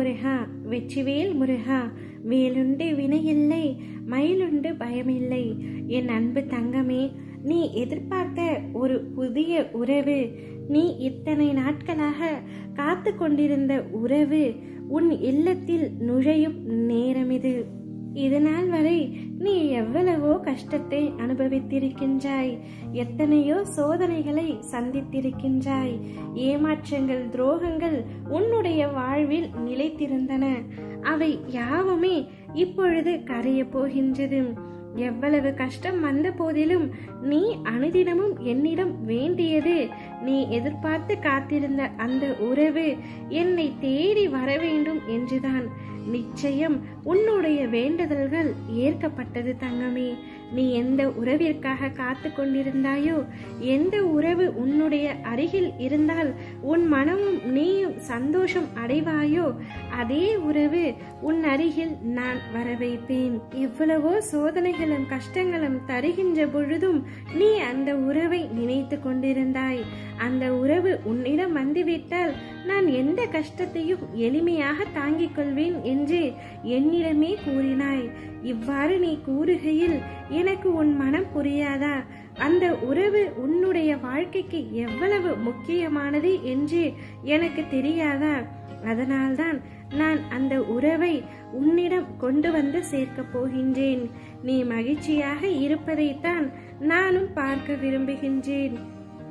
முருகா வெற்றிவேல் முருகா வேலுண்டு வினையில்லை மயிலுண்டு பயமில்லை. என் அன்பு தங்கமே நீ எதிர்பார்த்த ஒரு புதிய உறவு நீ இத்தனை நாட்களாக காத்து கொண்டிருந்த உறவு உன் இல்லத்தில் நுழையும் நேரம் இது இதனால் வரை நீ எவ்வளவோ கஷ்டத்தை அனுபவித்திருக்கின்றாய். எத்தனையோ சோதனைகளை சந்தித்திருக்கின்றாய். ஏமாற்றங்கள் துரோகங்கள் உன்னுடைய வாழ்வில் நிலைத்திருந்தன. அவை யாவுமே இப்பொழுது கரைய போகின்றது. எவ்வளவு கஷ்டம் வந்த போதிலும் நீ அனுதினமும் என்னிடம் வேண்டியது. நீ எதிர்பார்த்து காத்திருந்த அந்த உறவு என்னை தேடி வர வேண்டும் என்றுதான். நிச்சயம் உன்னுடைய வேண்டுதல்கள் ஏற்கப்பட்டது தங்கமே. நீ எந்த உறவிற்காக காத்து கொண்டிருந்தாயோ எந்த உறவு உன்னுடைய அருகில் இருந்தால் உன் மனமும் நீயும் சந்தோஷம் அடைவாயோ அதே உறவு உன் அருகில் நான் வர வைப்பேன் எவ்வளவோ சோதனைகளும் கஷ்டங்களும் தருகின்ற பொழுதும் நீ அந்த உறவை நினைத்து கொண்டிருந்தாய் அந்த உறவு உன்னிடம் வந்துவிட்டால் நான் எந்த கஷ்டத்தையும் எளிமையாக தாங்கிக் கொள்வேன் என்று என்னிடமே கூறினாய். இவ்வாறு நீ கூறுகையில் எனக்கு உன் மனம் புரியாதா? அந்த உறவு உன்னுடைய வாழ்க்கைக்கு எவ்வளவு முக்கியமானது என்று எனக்கு தெரியாதா? அதனால்தான் நான் அந்த உறவை உன்னிடம் கொண்டு வந்து சேர்க்கப் போகின்றேன். நீ மகிழ்ச்சியாக இருப்பதைத்தான் நானும் பார்க்க விரும்புகின்றேன்.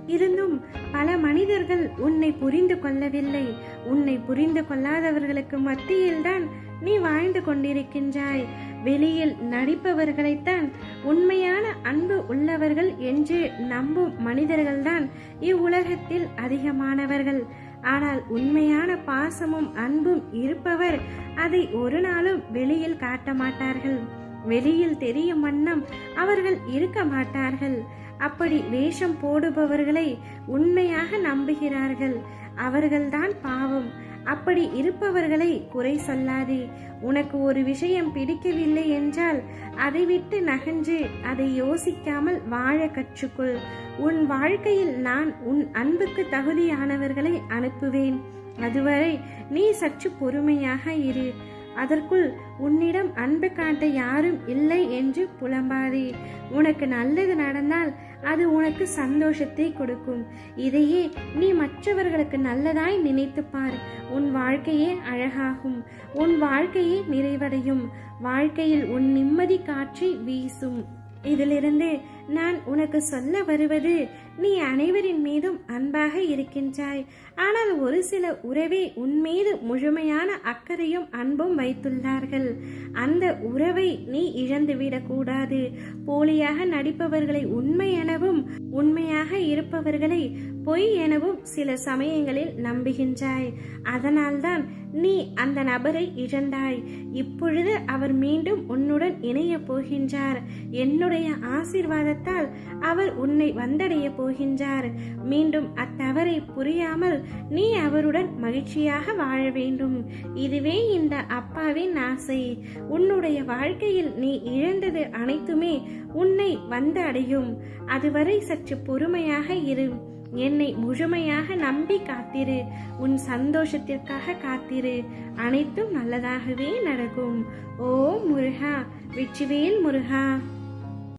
இருந்தும் பல மனிதர்கள் உன்னை புரிந்து கொள்ளவில்லை. உன்னை புரிந்து கொள்ளாதவர்களுக்கு மத்தியில்தான் நீ வாழ்ந்து கொண்டிருக்கின்றாய். வெளியில் நடிப்பவர்களைத்தான் உண்மையான அன்பு உள்ளவர்கள் என்று நம்பும் மனிதர்கள்தான் இவ்வுலகத்தில் அதிகமானவர்கள். ஆனால் உண்மையான பாசமும் அன்பும் இருப்பவர் அதை ஒரு நாளும் வெளியில் காட்ட மாட்டார்கள் வெளியில் தெரியும் வண்ணம் அவர்கள் இருக்க மாட்டார்கள். அப்படி வேஷம் போடுபவர்களை உண்மையாக நம்புகிறார்கள். அவர்கள்தான் பாவம். அப்படி இருப்பவர்களை குறை சொல்லாதே. உனக்கு ஒரு விஷயம் பிடிக்கவில்லை என்றால் அதை விட்டு நகன்று அதை யோசிக்காமல் வாழ கற்றுக்கொள். உன் வாழ்க்கையில் நான் உன் அன்புக்கு தகுதியானவர்களை அனுப்புவேன். அதுவரை நீ சற்று பொறுமையாக இரு. அதற்குள் உன்னிடம் அன்பு காட்ட யாரும் இல்லை என்று புலம்பாதே. உனக்கு நல்லது நடந்தால் அது உனக்கு சந்தோஷத்தை கொடுக்கும். இதையே நீ மற்றவர்களுக்கு நல்லதாய் நினைத்து பார். உன் வாழ்க்கையே அழகாகும். உன் வாழ்க்கையே நிறைவடையும். வாழ்க்கையில் உன் நிம்மதி காற்றி வீசும். இதிலிருந்து நான் உனக்கு சொல்ல வருவது நீ அனைவரின் மீதும் அன்பாக இருக்கின்றாய். ஆனால் ஒரு சில உறவே உன் மீது முழுமையான அக்கறையும் அன்பும் வைத்துள்ளார்கள். அந்த உறவை நீ இழந்துவிடக்கூடாது போலியாக நடிப்பவர்களை உண்மை எனவும் உண்மையாக இருப்பவர்களை பொய் எனவும் சில சமயங்களில் நம்புகின்றாய். அதனால்தான் நீ அந்த நபரை இழந்தாய். இப்பொழுது அவர் மீண்டும் உன்னுடன் இணைய போகின்றார். என்னுடைய ஆசீர்வாதத்தால் அவர் உன்னை வந்தடைய போகின்றார். மீண்டும் அத்தவறை புரியாமல் நீ அவருடன் மகிழ்ச்சியாக வாழ வேண்டும். இதுவே இந்த அப்பாவின் ஆசை. உன்னுடைய வாழ்க்கையில் நீ இழந்தது அனைத்துமே உன்னை வந்து அடையும் அதுவரை சற்று பொறுமையாக இரு. என்னை முழுமையாக நம்பி காத்திரு. உன் சந்தோஷத்திற்காக காத்திரு. அனைத்தும் நல்லதாகவே நடக்கும். ஓ முருகா வெற்றிவேல் முருகா.